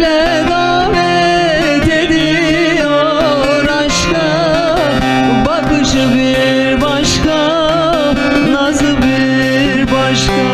Söyle davet aşka. Bakışı bir başka Nazı bir başka.